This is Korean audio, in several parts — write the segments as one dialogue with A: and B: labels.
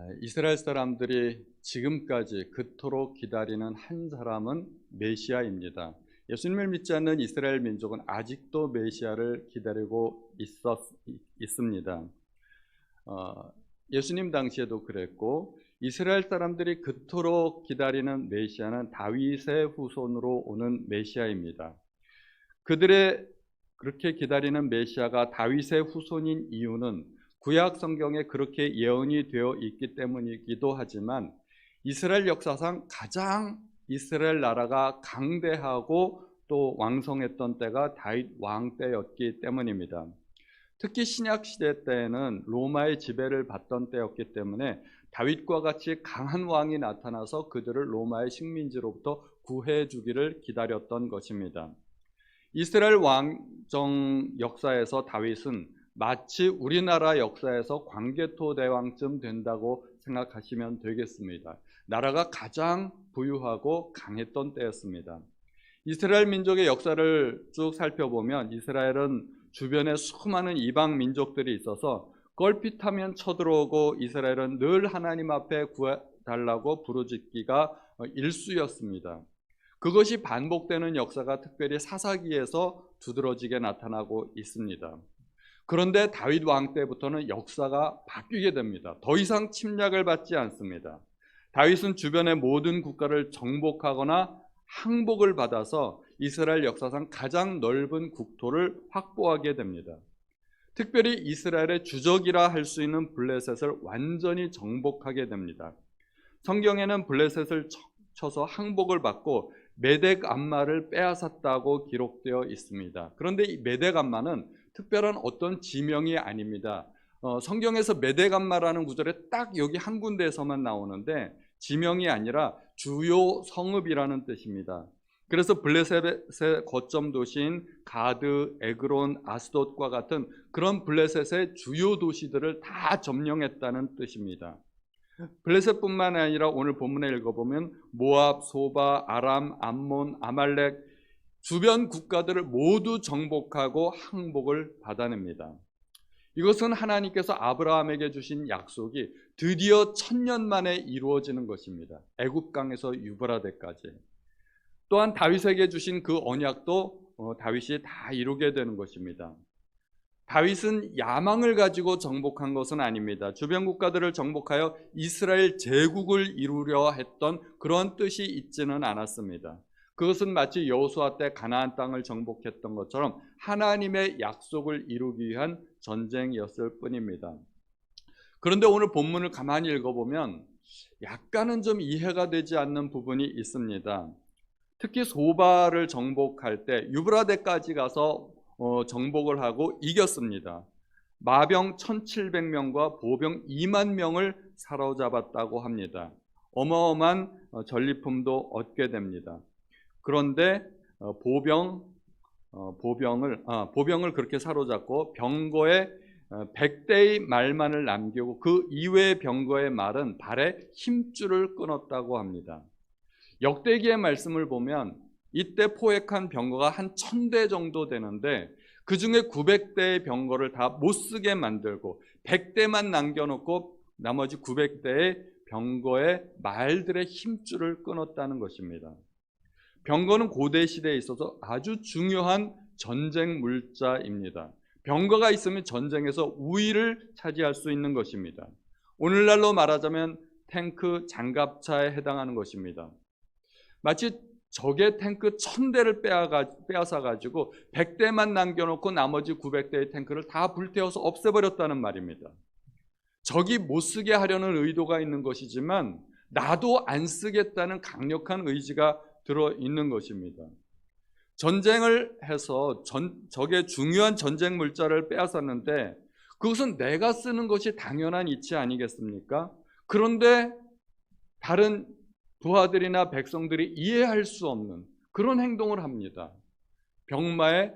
A: 아, 이스라엘 사람들이 지금까지 그토록 기다리는 한 사람은 메시아입니다. 예수님을 믿지 않는 이스라엘 민족은 아직도 메시아를 기다리고 있었, 있습니다. 어, 예수님 당시에도 그랬고 이스라엘 사람들이 그토록 기다리는 메시아는 다윗의 후손으로 오는 메시아입니다. 그들의 그렇게 기다리는 메시아가 다윗의 후손인 이유는 구약 성경에 그렇게 예언이 되어 있기 때문이기도 하지만 이스라엘 역사상 가장 이스라엘 나라가 강대하고 또 왕성했던 때가 다윗 왕 때였기 때문입니다. 특히 신약 시대 때에는 로마의 지배를 받던 때였기 때문에 다윗과 같이 강한 왕이 나타나서 그들을 로마의 식민지로부터 구해 주기를 기다렸던 것입니다. 이스라엘 왕정 역사에서 다윗은 마치 우리나라 역사에서 광개토 대왕쯤 된다고 생각하시면 되겠습니다. 나라가 가장 부유하고 강했던 때였습니다. 이스라엘 민족의 역사를 쭉 살펴보면 이스라엘은 주변에 수많은 이방 민족들이 있어서 걸핏하면 쳐들어오고 이스라엘은 늘 하나님 앞에 구해달라고 부르짖기가 일수였습니다. 그것이 반복되는 역사가 특별히 사사기에서 두드러지게 나타나고 있습니다. 그런데 다윗 왕 때부터는 역사가 바뀌게 됩니다. 더 이상 침략을 받지 않습니다. 다윗은 주변의 모든 국가를 정복하거나 항복을 받아서 이스라엘 역사상 가장 넓은 국토를 확보하게 됩니다. 특별히 이스라엘의 주적이라 할 수 있는 블레셋을 완전히 정복하게 됩니다. 성경에는 블레셋을 쳐서 항복을 받고 메덱 암마를 빼앗았다고 기록되어 있습니다. 그런데 이 메덱 암마는 특별한 어떤 지명이 아닙니다. 어, 성경에서 메덱 암마라는 구절에 딱 여기 한 군데에서만 나오는데 지명이 아니라 주요 성읍이라는 뜻입니다. 그래서 블레셋의 거점 도시인 가드, 에그론, 아스돗과 같은 그런 블레셋의 주요 도시들을 다 점령했다는 뜻입니다. 블레셋뿐만 아니라 오늘 본문에 읽어보면 모압, 소바, 아람, 암몬, 아말렉 주변 국가들을 모두 정복하고 항복을 받아냅니다. 이것은 하나님께서 아브라함에게 주신 약속이 드디어 천년 만에 이루어지는 것입니다. 애굽강에서 유브라데까지. 또한 다윗에게 주신 그 언약도 어, 다윗이 다 이루게 되는 것입니다. 다윗은 야망을 가지고 정복한 것은 아닙니다. 주변 국가들을 정복하여 이스라엘 제국을 이루려 했던 그런 뜻이 있지는 않았습니다. 그것은 마치 여호수아 때 가나안 땅을 정복했던 것처럼 하나님의 약속을 이루기 위한 전쟁이었을 뿐입니다. 그런데 오늘 본문을 가만히 읽어보면 약간은 좀 이해가 되지 않는 부분이 있습니다. 특히 소바를 정복할 때 유브라데까지 가서 어, 정복을 하고 이겼습니다. 마병 1,700명과 보병 2만 명을 사로잡았다고 합니다. 어마어마한 어, 전리품도 얻게 됩니다. 그런데 어, 보병 보병을 아, 보병을 그렇게 사로잡고 병거에 100대의 말만을 남기고 그 이외의 병거의 말은 발에 힘줄을 끊었다고 합니다. 역대기의 말씀을 보면 이때 포획한 병거가 한천대 정도 되는데 그 중에 900대의 병거를 다 못 쓰게 만들고 100대만 남겨놓고 나머지 900대의 병거의 말들의 힘줄을 끊었다는 것입니다. 병거는 고대 시대에 있어서 아주 중요한 전쟁 물자입니다. 병거가 있으면 전쟁에서 우위를 차지할 수 있는 것입니다. 오늘날로 말하자면 탱크 장갑차에 해당하는 것입니다. 마치 적의 탱크 천대를 빼앗아 가지고 100대만 남겨놓고 나머지 900대의 탱크를 다 불태워서 없애버렸다는 말입니다. 적이 못 쓰게 하려는 의도가 있는 것이지만 나도 안 쓰겠다는 강력한 의지가 들어 있는 것입니다. 전쟁을 해서 전, 적의 중요한 전쟁 물자를 빼앗았는데 그것은 내가 쓰는 것이 당연한 이치 아니겠습니까? 그런데 다른 부하들이나 백성들이 이해할 수 없는 그런 행동을 합니다. 병마의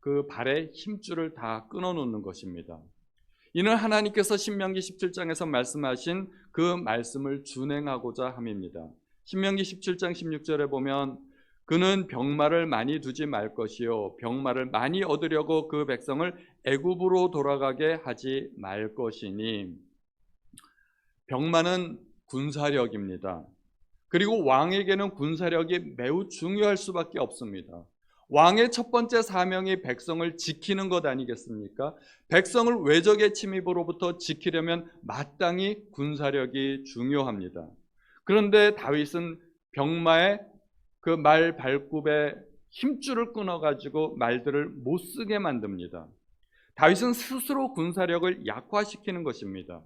A: 그 발의 힘줄을 다 끊어놓는 것입니다. 이는 하나님께서 신명기 17장에서 말씀하신 그 말씀을 준행하고자 함입니다. 신명기 17장 16절에 보면 그는 병마를 많이 두지 말 것이요 병마를 많이 얻으려고 그 백성을 애굽으로 돌아가게 하지 말 것이니 병마는 군사력입니다. 그리고 왕에게는 군사력이 매우 중요할 수밖에 없습니다. 왕의 첫 번째 사명이 백성을 지키는 것 아니겠습니까? 백성을 외적의 침입으로부터 지키려면 마땅히 군사력이 중요합니다. 그런데 다윗은 병마의 그 말 발굽에 힘줄을 끊어가지고 말들을 못 쓰게 만듭니다. 다윗은 스스로 군사력을 약화시키는 것입니다.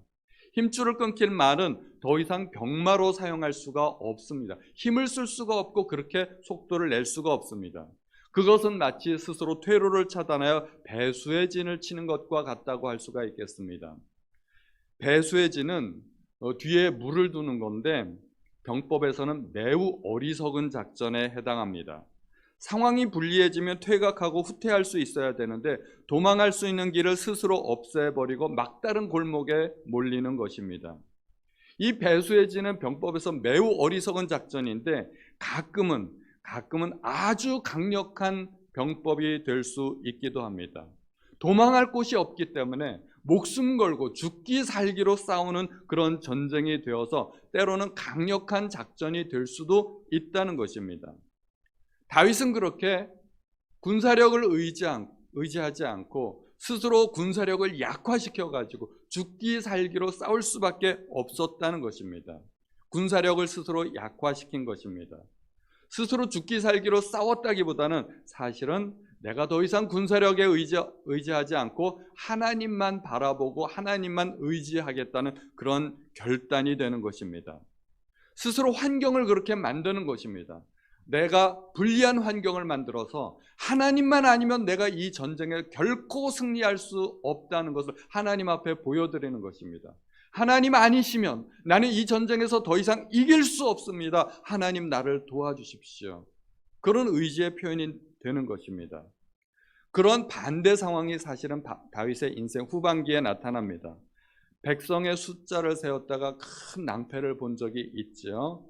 A: 힘줄을 끊길 말은 더 이상 병마로 사용할 수가 없습니다. 힘을 쓸 수가 없고 그렇게 속도를 낼 수가 없습니다. 그것은 마치 스스로 퇴로를 차단하여 배수의 진을 치는 것과 같다고 할 수가 있겠습니다. 배수의 진은 어, 뒤에 물을 두는 건데 병법에서는 매우 어리석은 작전에 해당합니다. 상황이 불리해지면 퇴각하고 후퇴할 수 있어야 되는데 도망할 수 있는 길을 스스로 없애버리고 막다른 골목에 몰리는 것입니다. 이 진은 병법에서 매우 어리석은 작전인데 가끔은 가끔은 아주 강력한 병법이 될 수 있기도 합니다. 도망할 곳이 없기 때문에 목숨 걸고 죽기 살기로 싸우는 그런 전쟁이 되어서 때로는 강력한 작전이 될 수도 있다는 것입니다. 다윗은 그렇게 군사력을 의지 않, 의지하지 않고 스스로 군사력을 약화시켜 가지고 죽기 살기로 싸울 수밖에 없었다는 것입니다. 군사력을 스스로 약화시킨 것입니다. 스스로 죽기 살기로 싸웠다기보다는 사실은 내가 더 이상 군사력에 의지, 의지하 지 않고 하나님만 바라보고 하나님만 의지하겠다는 그런 결단이 되는 것입니다. 스스로 환경을 그렇게 만드는 것입니다. 내가 불리한 환경을 만들어서 하나님만 아니면 내가 이 전쟁에 결코 승리할 수 없다는 것을 하나님 앞에 보여드리는 것입니다. 하나님 아니시면 나는 이 전쟁에서 더 이상 이길 수 없습니다. 하나님 나를 도와주십시오. 그런 의지의 표현이 되는 것입니다. 그런 반대 상황이 사실은 다윗의 인생 후반기에 나타납니다. 백성의 숫자를 세웠다가 큰 낭패를 본 적이 있죠.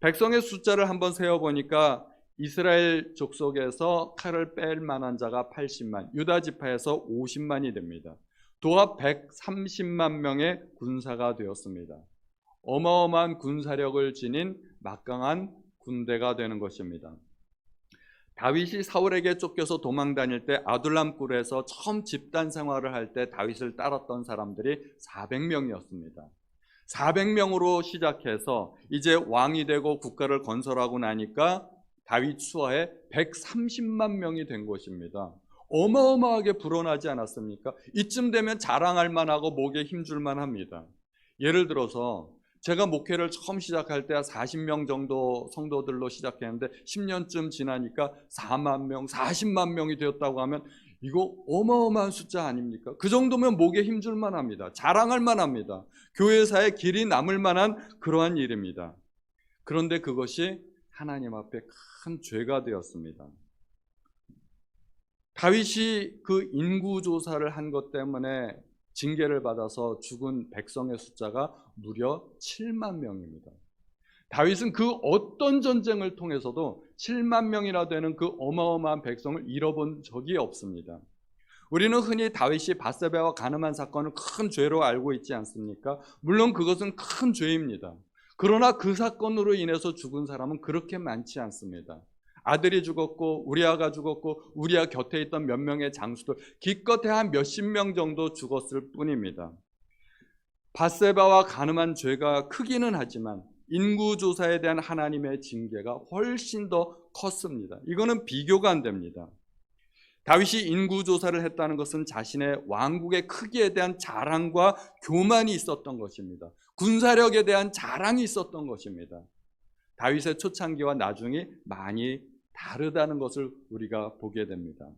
A: 백성의 숫자를 한번 세어보니까 이스라엘 족속에서 칼을 뺄 만한 자가 80만, 유다 지파에서 50만이 됩니다. 도합 130만 명의 군사가 되었습니다. 어마어마한 군사력을 지닌 막강한 군대가 되는 것입니다. 다윗이 사울에게 쫓겨서 도망 다닐 때 아둘람 굴에서 처음 집단 생활을 할 때 다윗을 따랐던 사람들이 400명이었습니다. 400명으로 시작해서 이제 왕이 되고 국가를 건설하고 나니까 다윗 수하에 130만 명이 된 것입니다. 어마어마하게 불어나지 않았습니까? 이쯤 되면 자랑할 만하고 목에 힘줄 만합니다. 예를 들어서 제가 목회를 처음 시작할 때 40명 정도 성도들로 시작했는데 10년쯤 지나니까 4만 명, 40만 명이 되었다고 하면 이거 어마어마한 숫자 아닙니까? 그 정도면 목에 힘줄 만합니다. 자랑할 만합니다. 교회사에 길이 남을 만한 그러한 일입니다. 그런데 그것이 하나님 앞에 큰 죄가 되었습니다. 다윗이 그 인구 조사를 한 것 때문에 징계를 받아서 죽은 백성의 숫자가 무려 7만 명입니다. 다윗은 그 어떤 전쟁을 통해서도 7만 명이나 되는 그 어마어마한 백성을 잃어본 적이 없습니다. 우리는 흔히 다윗이 바세바와 가늠한 사건을 큰 죄로 알고 있지 않습니까? 물론 그것은 큰 죄입니다. 그러나 그 사건으로 인해서 죽은 사람은 그렇게 많지 않습니다. 아들이 죽었고 우리아가 죽었고 우리아 곁에 있던 몇 명의 장수들 기껏해 한 몇십 명 정도 죽었을 뿐입니다. 바세바와 가늠한 죄가 크기는 하지만 인구 조사에 대한 하나님의 징계가 훨씬 더 컸습니다. 이거는 비교가 안 됩니다. 다윗이 인구 조사를 했다는 것은 자신의 왕국의 크기에 대한 자랑과 교만이 있었던 것입니다. 군사력에 대한 자랑이 있었던 것입니다. 다윗의 초창기와 나중이 많이 다르다는 것을 우리가 보게 됩니다.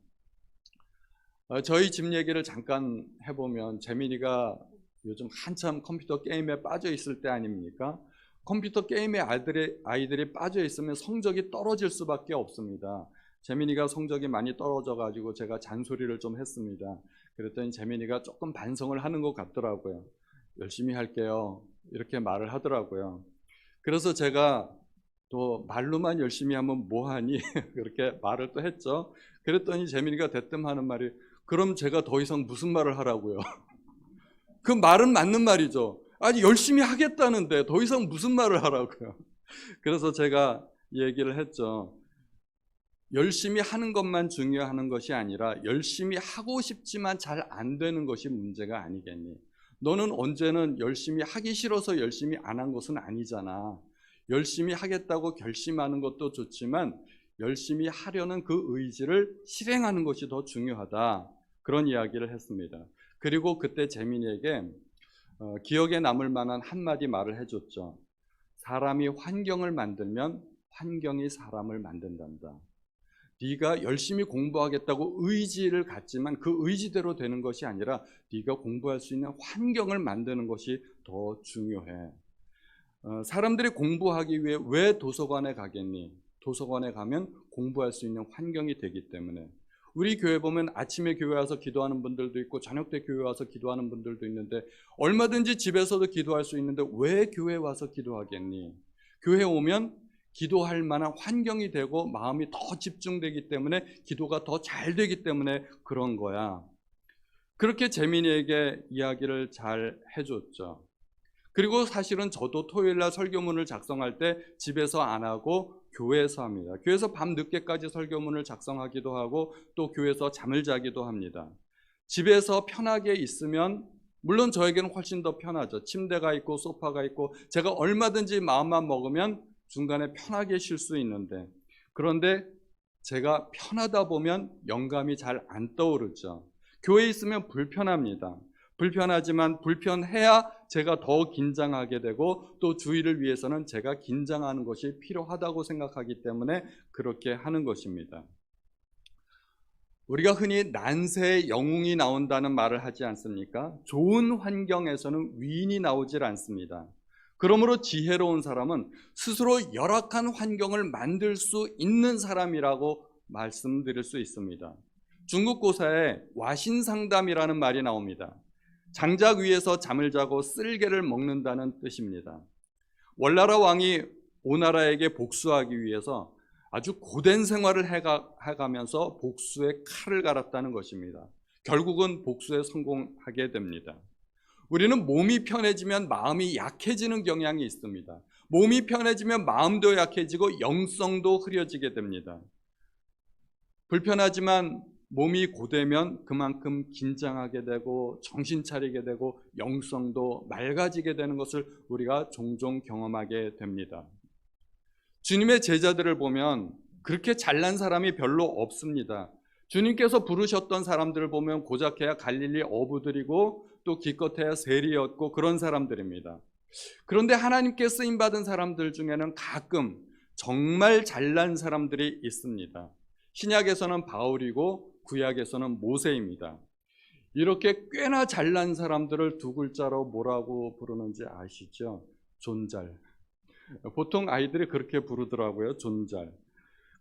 A: 어, 저희 집 얘기를 잠깐 해보면 재민이가 요즘 한참 컴퓨터 게임에 빠져 있을 때 아닙니까? 컴퓨터 게임에 아이들이, 아이들이 빠져 있으면 성적이 떨어질 수밖에 없습니다. 재민이가 성적이 많이 떨어져 가지고 제가 잔소리를 좀 했습니다. 그랬더니 재민이가 조금 반성을 하는 것 같더라고요. 열심히 할게요. 이렇게 말을 하더라고요. 그래서 제가 또 말로만 열심히 하면 뭐하니? 그렇게 말을 또 했죠. 그랬더니 재민이가 대뜸 하는 말이 그럼 제가 더 이상 무슨 말을 하라고요? 그 말은 맞는 말이죠. 아니 열심히 하겠다는데 더 이상 무슨 말을 하라고요. 그래서 제가 얘기를 했죠. 열심히 하는 것만 중요한 것이 아니라 열심히 하고 싶지만 잘 안 되는 것이 문제가 아니겠니? 너는 언제는 열심히 하기 싫어서 열심히 안 한 것은 아니잖아. 열심히 하겠다고 결심하는 것도 좋지만 열심히 하려는 그 의지를 실행하는 것이 더 중요하다. 그런 이야기를 했습니다. 그리고 그때 재민이에게 어, 기억에 남을 만한 한마디 말을 해줬죠. 사람이 환경을 만들면 환경이 사람을 만든단다. 네가 열심히 공부하겠다고 의지를 갖지만 그 의지대로 되는 것이 아니라 네가 공부할 수 있는 환경을 만드는 것이 더 중요해. 어, 사람들이 공부하기 위해 왜 도서관에 가겠니? 도서관에 가면 공부할 수 있는 환경이 되기 때문에 우리 교회 보면 아침에 교회 와서 기도하는 분들도 있고 저녁 때 교회 와서 기도하는 분들도 있는데 얼마든지 집에서도 기도할 수 있는데 왜 교회 와서 기도하겠니? 교회 오면 기도할 만한 환경이 되고 마음이 더 집중되기 때문에 기도가 더 잘 되기 때문에 그런 거야. 그렇게 재민이에게 이야기를 잘 해줬죠. 그리고 사실은 저도 토요일 날 설교문을 작성할 때 집에서 안 하고 교회에서 합니다. 교회에서 밤 늦게까지 설교문을 작성하기도 하고 또 교회에서 잠을 자기도 합니다. 집에서 편하게 있으면 물론 저에게는 훨씬 더 편하죠. 침대가 있고 소파가 있고 제가 얼마든지 마음만 먹으면 중간에 편하게 쉴 수 있는데 그런데 제가 편하다 보면 영감이 잘 안 떠오르죠. 교회에 있으면 불편합니다. 불편하지만 불편해야 제가 더 긴장하게 되고 또 주의를 위해서는 제가 긴장하는 것이 필요하다고 생각하기 때문에 그렇게 하는 것입니다. 우리가 흔히 난세의 영웅이 나온다는 말을 하지 않습니까? 좋은 환경에서는 위인이 나오질 않습니다. 그러므로 지혜로운 사람은 스스로 열악한 환경을 만들 수 있는 사람이라고 말씀드릴 수 있습니다. 중국 고사에 와신상담이라는 말이 나옵니다. 장작 위에서 잠을 자고 쓸개를 먹는다는 뜻입니다. 월나라 왕이 오나라에게 복수하기 위해서 아주 고된 생활을 해가, 해가 면서 복수의 칼을 갈았다는 것입니다. 결국은 복수에 성공하게 됩니다. 우리는 몸이 편해지면 마음이 약해지는 경향이 있습니다. 몸이 편해지면 마음도 약해지고 영성도 흐려지게 됩니다. 불편하지만 몸이 고되면 그만큼 긴장하게 되고 정신 차리게 되고 영성도 맑아지게 되는 것을 우리가 종종 경험하게 됩니다. 주님의 제자들을 보면 그렇게 잘난 사람이 별로 없습니다. 주님께서 부르셨던 사람들을 보면 고작해야 갈릴리 어부들이고 또 기껏해야 세리였고 그런 사람들입니다. 그런데 하나님께 쓰임 받은 사람들 중에는 가끔 정말 잘난 사람들이 있습니다. 신약에서는 바울이고 구약에서는 모세입니다. 이렇게 꽤나 잘난 사람들을 두 글자로 뭐라고 부르는지 아시죠? 존잘. 보통 아이들이 그렇게 부르더라고요. 존잘.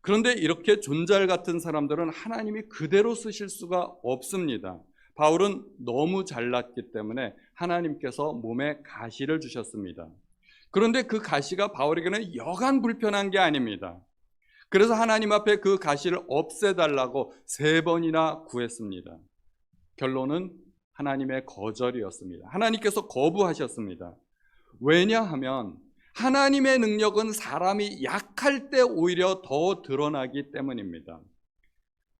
A: 그런데 이렇게 존잘 같은 사람들은 하나님이 그대로 쓰실 수가 없습니다. 바울은 너무 잘났기 때문에 하나님께서 몸에 가시를 주셨습니다. 그런데 그 가시가 바울에게는 여간 불편한 게 아닙니다. 그래서 하나님 앞에 그 가시를 없애달라고 세 번이나 구했습니다. 결론은 하나님의 거절이었습니다. 하나님께서 거부하셨습니다. 왜냐하면 하나님의 능력은 사람이 약할 때 오히려 더 드러나기 때문입니다.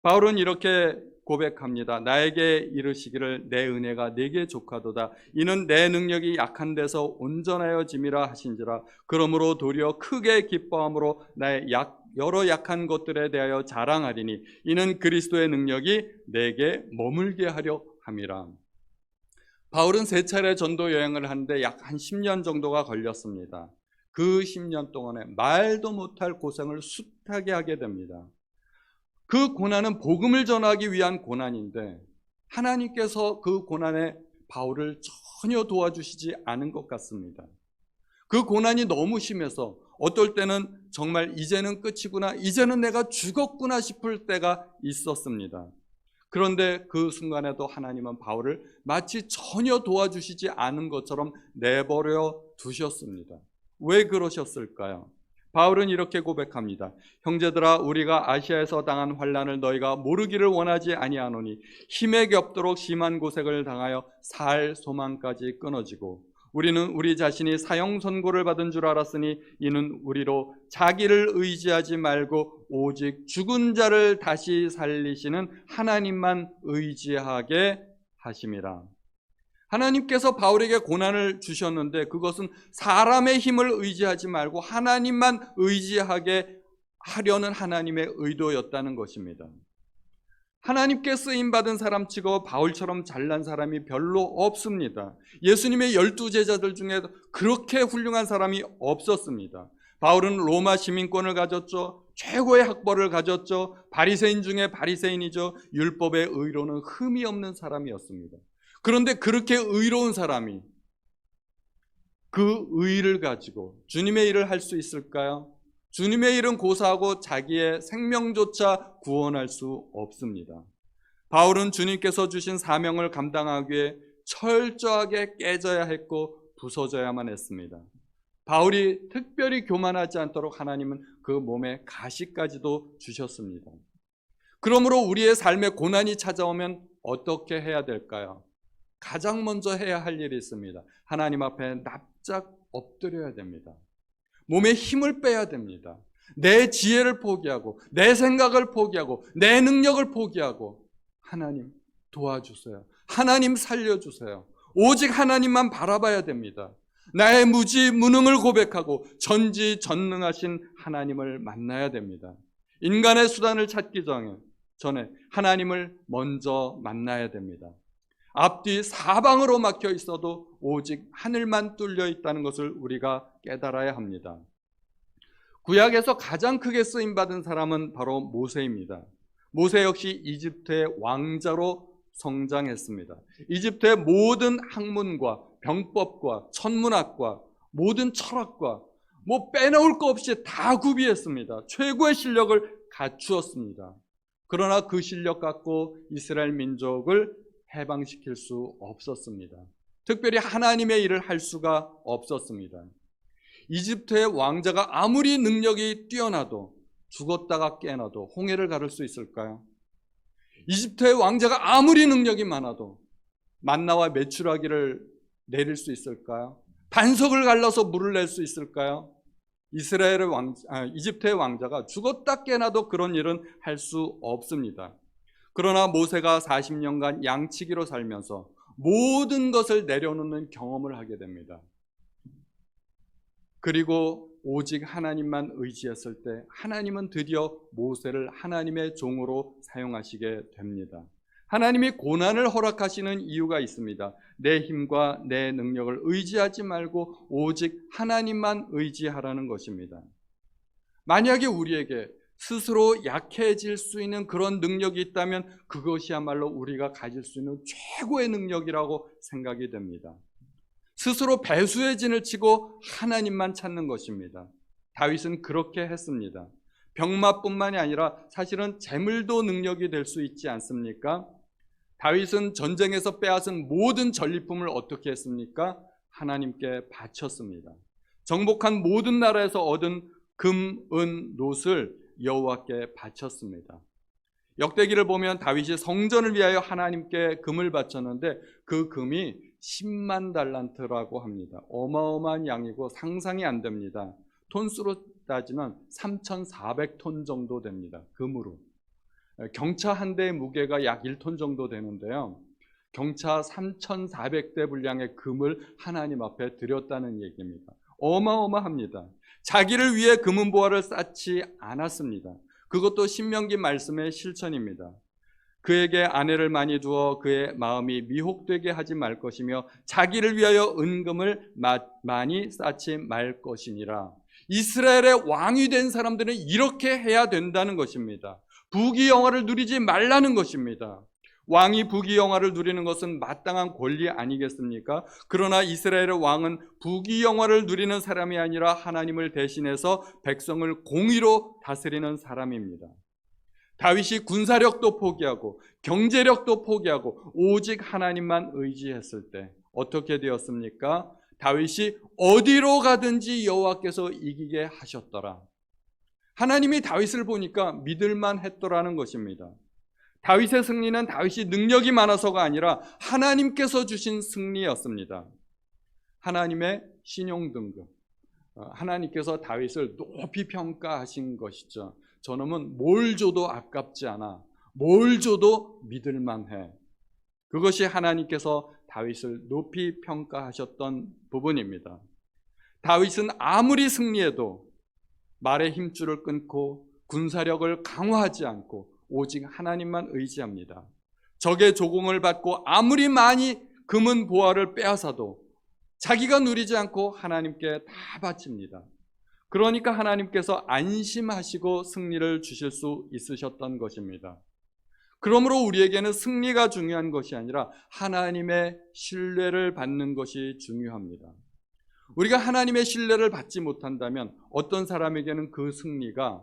A: 바울은 이렇게 고백합니다. 나에게 이르시기를 내 은혜가 내게 족하도다. 이는 내 능력이 약한 데서 온전하여 짐이라 하신지라. 그러므로 도리어 크게 기뻐함으로 나의 약 여러 약한 것들에 대하여 자랑하리니 이는 그리스도의 능력이 내게 머물게 하려 함이라. 바울은 세 차례 전도 여행을 하는데 약 한 10년 정도가 걸렸습니다. 그 10년 동안에 말도 못할 고생을 숱하게 하게 됩니다. 그 고난은 복음을 전하기 위한 고난인데 하나님께서 그 고난에 바울을 전혀 도와주시지 않은 것 같습니다. 그 고난이 너무 심해서 어떨 때는 정말 이제는 끝이구나, 이제는 내가 죽었구나 싶을 때가 있었습니다. 그런데 그 순간에도 하나님은 바울을 마치 전혀 도와주시지 않은 것처럼 내버려 두셨습니다. 왜 그러셨을까요? 바울은 이렇게 고백합니다. 형제들아 우리가 아시아에서 당한 환란을 너희가 모르기를 원하지 아니하노니 힘에 겹도록 심한 고생을 당하여 살 소망까지 끊어지고 우리는 우리 자신이 사형 선고를 받은 줄 알았으니 이는 우리로 자기를 의지하지 말고 오직 죽은 자를 다시 살리시는 하나님만 의지하게 하심이라. 하나님께서 바울에게 고난을 주셨는데 그것은 사람의 힘을 의지하지 말고 하나님만 의지하게 하려는 하나님의 의도였다는 것입니다. 하나님께 쓰임 받은 사람 치고 바울처럼 잘난 사람이 별로 없습니다. 예수님의 열두 제자들 중에 그렇게 훌륭한 사람이 없었습니다. 바울은 로마 시민권을 가졌죠. 최고의 학벌을 가졌죠. 바리새인 중에 바리새인이죠. 율법의 의로는 흠이 없는 사람이었습니다. 그런데 그렇게 의로운 사람이 그 의를 가지고 주님의 일을 할 수 있을까요? 주님의 일은 고사하고 자기의 생명조차 구원할 수 없습니다. 바울은 주님께서 주신 사명을 감당하기 위해 철저하게 깨져야 했고 부서져야만 했습니다. 바울이 특별히 교만하지 않도록 하나님은 그 몸에 가시까지도 주셨습니다. 그러므로 우리의 삶에 고난이 찾아오면 어떻게 해야 될까요? 가장 먼저 해야 할 일이 있습니다. 하나님 앞에 납작 엎드려야 됩니다. 몸에 힘을 빼야 됩니다. 내 지혜를 포기하고, 내 생각을 포기하고, 내 능력을 포기하고, 하나님 도와주세요. 하나님 살려주세요. 오직 하나님만 바라봐야 됩니다. 나의 무지, 무능을 고백하고 전지 전능하신 하나님을 만나야 됩니다. 인간의 수단을 찾기 전에, 하나님을 먼저 만나야 됩니다. 앞뒤 사방으로 막혀 있어도 오직 하늘만 뚫려 있다는 것을 우리가 깨달아야 합니다. 구약에서 가장 크게 쓰임 받은 사람은 바로 모세입니다. 모세 역시 이집트의 왕자로 성장했습니다. 이집트의 모든 학문과 병법과 천문학과 모든 철학과 뭐 빼놓을 거 없이 다 구비했습니다. 최고의 실력을 갖추었습니다. 그러나 그 실력 갖고 이스라엘 민족을 해방시킬 수 없었습니다. 특별히 하나님의 일을 할 수가 없었습니다. 이집트의 왕자가 아무리 능력이 뛰어나도 죽었다가 깨어나도 홍해를 가를 수 있을까요? 이집트의 왕자가 아무리 능력이 많아도 만나와 메추라기를 내릴 수 있을까요? 반석을 갈라서 물을 낼 수 있을까요? 이스라엘의 왕, 아, 이집트의 왕자가 죽었다 깨어나도 그런 일은 할 수 없습니다. 그러나 모세가 40년간 양치기로 살면서 모든 것을 내려놓는 경험을 하게 됩니다. 그리고 오직 하나님만 의지했을 때 하나님은 드디어 모세를 하나님의 종으로 사용하시게 됩니다. 하나님이 고난을 허락하시는 이유가 있습니다. 내 힘과 내 능력을 의지하지 말고 오직 하나님만 의지하라는 것입니다. 만약에 우리에게 스스로 약해질 수 있는 그런 능력이 있다면 그것이야말로 우리가 가질 수 있는 최고의 능력이라고 생각이 됩니다. 스스로 배수의 진을 치고 하나님만 찾는 것입니다. 다윗은 그렇게 했습니다. 병마뿐만이 아니라 사실은 재물도 능력이 될 수 있지 않습니까? 다윗은 전쟁에서 빼앗은 모든 전리품을 어떻게 했습니까? 하나님께 바쳤습니다. 정복한 모든 나라에서 얻은 금, 은, 놋을 여호와께 바쳤습니다. 역대기를 보면 다윗이 성전을 위하여 하나님께 금을 바쳤는데 그 금이 10만 달란트라고 합니다. 어마어마한 양이고 상상이 안 됩니다. 톤수로 따지면 3,400톤 정도 됩니다. 금으로. 경차 한 대의 무게가 약 1톤 정도 되는데요. 경차 3,400대 분량의 금을 하나님 앞에 드렸다는 얘기입니다. 어마어마합니다. 자기를 위해 금은 보화를 쌓지 않았습니다. 그것도 신명기 말씀의 실천입니다. 그에게 아내를 많이 두어 그의 마음이 미혹되게 하지 말 것이며 자기를 위하여 은금을 많이 쌓지 말 것이니라. 이스라엘의 왕이 된 사람들은 이렇게 해야 된다는 것입니다. 부귀 영화를 누리지 말라는 것입니다. 왕이 부귀 영화를 누리는 것은 마땅한 권리 아니겠습니까? 그러나 이스라엘의 왕은 부귀 영화를 누리는 사람이 아니라 하나님을 대신해서 백성을 공의로 다스리는 사람입니다. 다윗이 군사력도 포기하고 경제력도 포기하고 오직 하나님만 의지했을 때 어떻게 되었습니까? 다윗이 어디로 가든지 여호와께서 이기게 하셨더라. 하나님이 다윗을 보니까 믿을만 했더라는 것입니다. 다윗의 승리는 다윗이 능력이 많아서가 아니라 하나님께서 주신 승리였습니다. 하나님의 신용 등급. 어, 하나님께서 다윗을 높이 평가하신 것이죠. 저놈은 뭘 줘도 아깝지 않아. 뭘 줘도 믿을 만 해. 그것이 하나님께서 다윗을 높이 평가하셨던 부분입니다. 다윗은 아무리 승리해도 말의 힘줄을 끊고 군사력을 강화하지 않고 오직 하나님만 의지합니다. 적의 조공을 받고 아무리 많이 금은 보화를 빼앗아도 자기가 누리지 않고 하나님께 다 바칩니다. 그러니까 하나님께서 안심하시고 승리를 주실 수 있으셨던 것입니다. 그러므로 우리에게는 승리가 중요한 것이 아니라 하나님의 신뢰를 받는 것이 중요합니다. 우리가 하나님의 신뢰를 받지 못한다면 어떤 사람에게는 그 승리가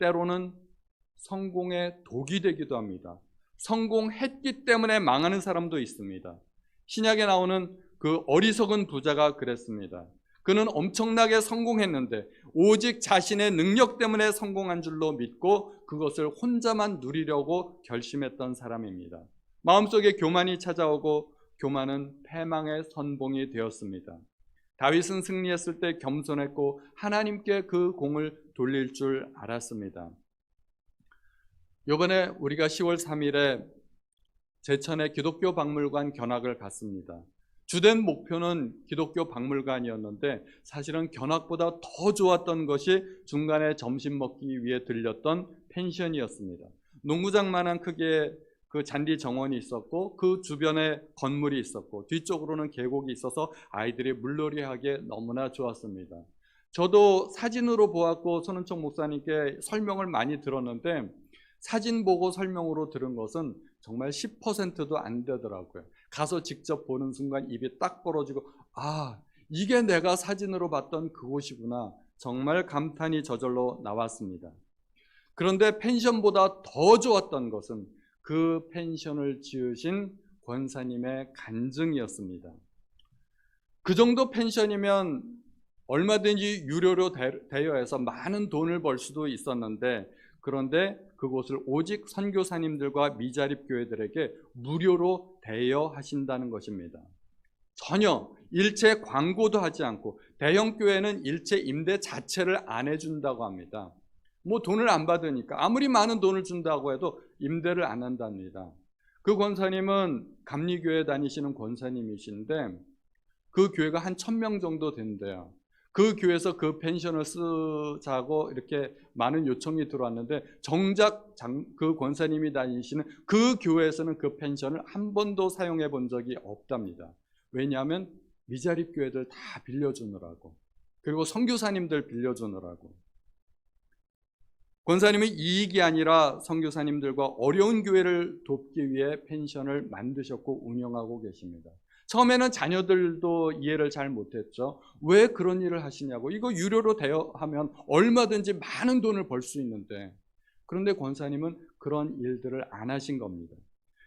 A: 때로는 성공의 독이 되기도 합니다. 성공했기 때문에 망하는 사람도 있습니다. 신약에 나오는 그 어리석은 부자가 그랬습니다. 그는 엄청나게 성공했는데 오직 자신의 능력 때문에 성공한 줄로 믿고 그것을 혼자만 누리려고 결심했던 사람입니다. 마음속에 교만이 찾아오고 교만은 패망의 선봉이 되었습니다. 다윗은 승리했을 때 겸손했고 하나님께 그 공을 돌릴 줄 알았습니다. 이번에 우리가 10월 3일에 제천의 기독교 박물관 견학을 갔습니다. 주된 목표는 기독교 박물관이었는데 사실은 견학보다 더 좋았던 것이 중간에 점심 먹기 위해 들렸던 펜션이었습니다. 농구장만한 크기의 그 잔디 정원이 있었고 그 주변에 건물이 있었고 뒤쪽으로는 계곡이 있어서 아이들이 물놀이하기에 너무나 좋았습니다. 저도 사진으로 보았고 손은총 목사님께 설명을 많이 들었는데 사진 보고 설명으로 들은 것은 정말 10%도 안 되더라고요. 가서 직접 보는 순간 입이 딱 벌어지고 아 이게 내가 사진으로 봤던 그곳이구나 정말 감탄이 저절로 나왔습니다. 그런데 펜션보다 더 좋았던 것은 그 펜션을 지으신 권사님의 간증이었습니다. 그 정도 펜션이면 얼마든지 유료로 대여해서 많은 돈을 벌 수도 있었는데 그런데 그곳을 오직 선교사님들과 미자립 교회들에게 무료로 대여하신다는 것입니다. 전혀 일체 광고도 하지 않고 대형 교회는 일체 임대 자체를 안 해준다고 합니다. 뭐 돈을 안 받으니까 아무리 많은 돈을 준다고 해도 임대를 안 한답니다. 그 권사님은 감리교회 다니시는 권사님이신데 그 교회가 한 천 명 정도 된대요. 그 교회에서 그 펜션을 쓰자고 이렇게 많은 요청이 들어왔는데 정작 장, 그 권사님이 다니시는 그 교회에서는 그 펜션을 한 번도 사용해 본 적이 없답니다. 왜냐하면 미자립 교회들 다 빌려주느라고 그리고 선교사님들 빌려주느라고 권사님은 이익이 아니라 선교사님들과 어려운 교회를 돕기 위해 펜션을 만드셨고 운영하고 계십니다. 처음에는 자녀들도 이해를 잘 못했죠. 왜 그런 일을 하시냐고. 이거 유료로 대여하면 얼마든지 많은 돈을 벌 수 있는데. 그런데 권사님은 그런 일들을 안 하신 겁니다.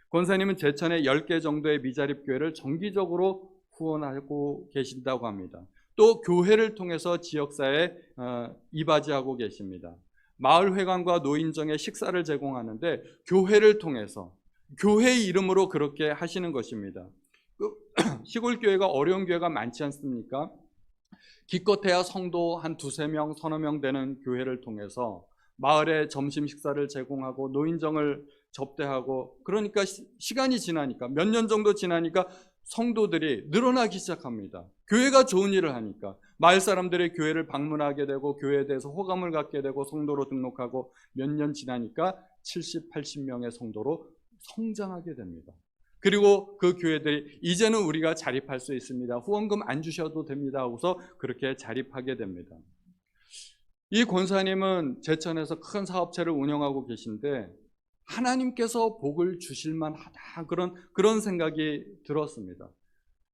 A: 권사님은 제천에 10개 정도의 미자립 교회를 정기적으로 후원하고 계신다고 합니다. 또 교회를 통해서 지역사회에 어, 이바지하고 계십니다. 마을 회관과 노인정에 식사를 제공하는데 교회를 통해서 교회 이름으로 그렇게 하시는 것입니다. 그 시골 교회가 어려운 교회가 많지 않습니까? 기껏해야 성도 한 두세 명, 서너 명 되는 교회를 통해서 마을에 점심 식사를 제공하고 노인정을 접대하고 그러니까 시, 간이 지나니까 몇 년 정도 지나니까 성도들이 늘어나기 시작합니다. 교회가 좋은 일을 하니까 마을 사람들의 교회를 방문하게 되고 교회에 대해서 호감을 갖게 되고 성도로 등록하고 몇 년 지나니까 70, 80명의 성도로 성장하게 됩니다. 그리고 그 교회들이 이제는 우리가 자립할 수 있습니다. 후원금 안 주셔도 됩니다. 하고서 그렇게 자립하게 됩니다. 이 권사님은 제천에서 큰 사업체를 운영하고 계신데 하나님께서 복을 주실 만 하다 그런 그런 생각이 들었습니다.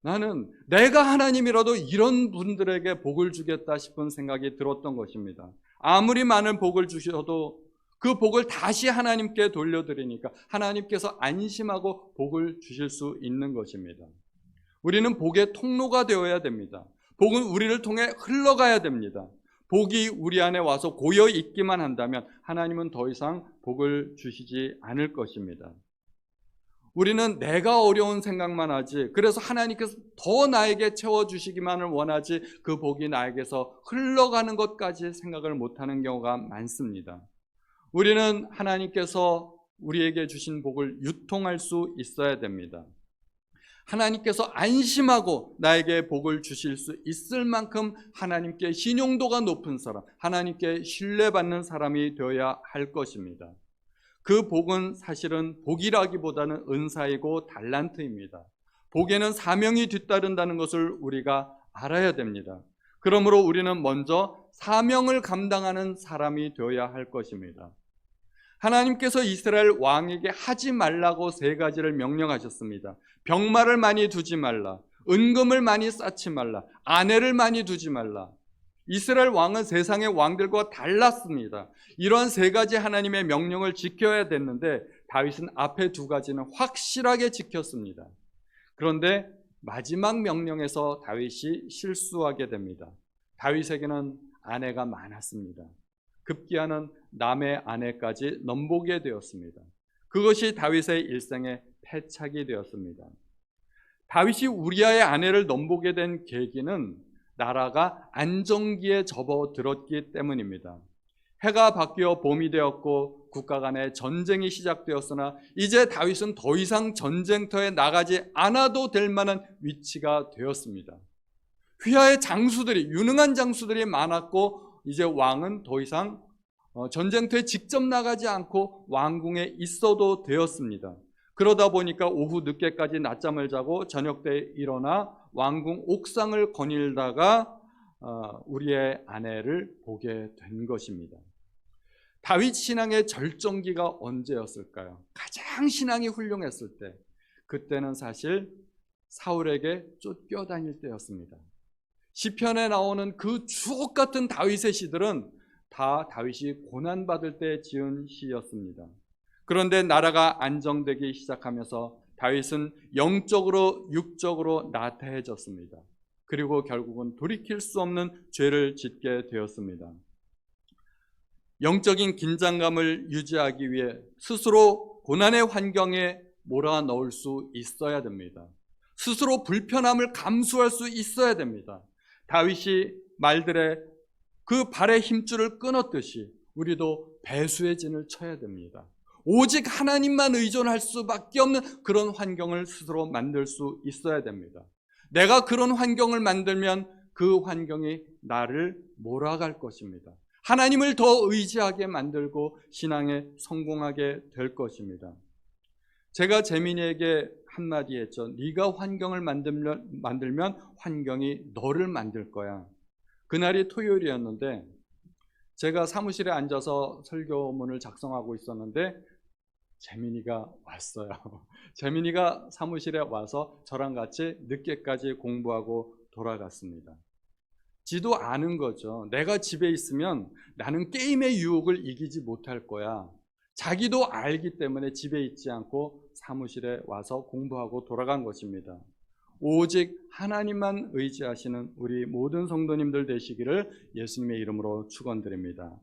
A: 나는 내가 하나님이라도 이런 분들에게 복을 주겠다 싶은 생각이 들었던 것입니다. 아무리 많은 복을 주셔도 그 복을 다시 하나님께 돌려드리니까 하나님께서 안심하고 복을 주실 수 있는 것입니다. 우리는 복의 통로가 되어야 됩니다. 복은 우리를 통해 흘러가야 됩니다. 복이 우리 안에 와서 고여 있기만 한다면 하나님은 더 이상 복을 주시지 않을 것입니다. 우리는 내가 어려운 생각만 하지. 그래서 하나님께서 더 나에게 채워주시기만을 원하지 그 복이 나에게서 흘러가는 것까지 생각을 못하는 경우가 많습니다. 우리는 하나님께서 우리에게 주신 복을 유통할 수 있어야 됩니다. 하나님께서 안심하고 나에게 복을 주실 수 있을 만큼 하나님께 신용도가 높은 사람, 하나님께 신뢰받는 사람이 되어야 할 것입니다. 그 복은 사실은 복이라기보다는 은사이고 달란트입니다. 복에는 사명이 뒤따른다는 것을 우리가 알아야 됩니다. 그러므로 우리는 먼저 사명을 감당하는 사람이 되어야 할 것입니다. 하나님께서 이스라엘 왕에게 하지 말라고 세 가지를 명령하셨습니다. 병마를 많이 두지 말라. 은금을 많이 쌓지 말라. 아내를 많이 두지 말라. 이스라엘 왕은 세상의 왕들과 달랐습니다. 이러한 세 가지 하나님의 명령을 지켜야 됐는데 다윗은 앞에 두 가지는 확실하게 지켰습니다. 그런데 마지막 명령에서 다윗이 실수하게 됩니다. 다윗에게는 아내가 많았습니다. 급기야는 남의 아내까지 넘보게 되었습니다. 그것이 다윗의 일생의 패착이 되었습니다. 다윗이 우리아의 아내를 넘보게 된 계기는 나라가 안정기에 접어들었기 때문입니다. 해가 바뀌어 봄이 되었고 국가 간의 전쟁이 시작되었으나 이제 다윗은 더 이상 전쟁터에 나가지 않아도 될 만한 위치가 되었습니다. 휘하의 장수들이 유능한 장수들이 많았고 이제 왕은 더 이상 어, 전쟁터에 직접 나가지 않고 왕궁에 있어도 되었습니다. 그러다 보니까 오후 늦게까지 낮잠을 자고 저녁 때 일어나 왕궁 옥상을 거닐다가 어, 우리의 아내를 보게 된 것입니다. 다윗 신앙의 절정기가 언제였을까요? 가장 신앙이 훌륭했을 때. 그때는 사실 사울에게 쫓겨다닐 때였습니다. 시편에 나오는 그 주옥 같은 다윗의 시들은 다 다윗이 고난 받을 때 지은 시였습니다. 그런데 나라가 안정되기 시작하면서 다윗은 영적으로 육적으로 나태해졌습니다. 그리고 결국은 돌이킬 수 없는 죄를 짓게 되었습니다. 영적인 긴장감을 유지하기 위해 스스로 고난의 환경에 몰아넣을 수 있어야 됩니다. 스스로 불편함을 감수할 수 있어야 됩니다. 다윗이 말들의 그 발의 힘줄을 끊었듯이 우리도 배수의 진을 쳐야 됩니다. 오직 하나님만 의존할 수밖에 없는 그런 환경을 스스로 만들 수 있어야 됩니다. 내가 그런 환경을 만들면 그 환경이 나를 몰아갈 것입니다. 하나님을 더 의지하게 만들고 신앙에 성공하게 될 것입니다. 제가 재민이에게 한마디 했죠. 네가 환경을 만들면, 만들면 환경이 너를 만들 거야. 그날이 토요일이었는데 제가 사무실에 앉아서 설교문을 작성하고 있었는데 재민이가 왔어요. 재민이가 사무실에 와서 저랑 같이 늦게까지 공부하고 돌아갔습니다. 지도 아는 거죠. 내가 집에 있으면 나는 게임의 유혹을 이기지 못할 거야. 자기도 알기 때문에 집에 있지 않고 사무실에 와서 공부하고 돌아간 것입니다. 오직 하나님만 의지하시는 우리 모든 성도님들 되시기를 예수님의 이름으로 축원드립니다.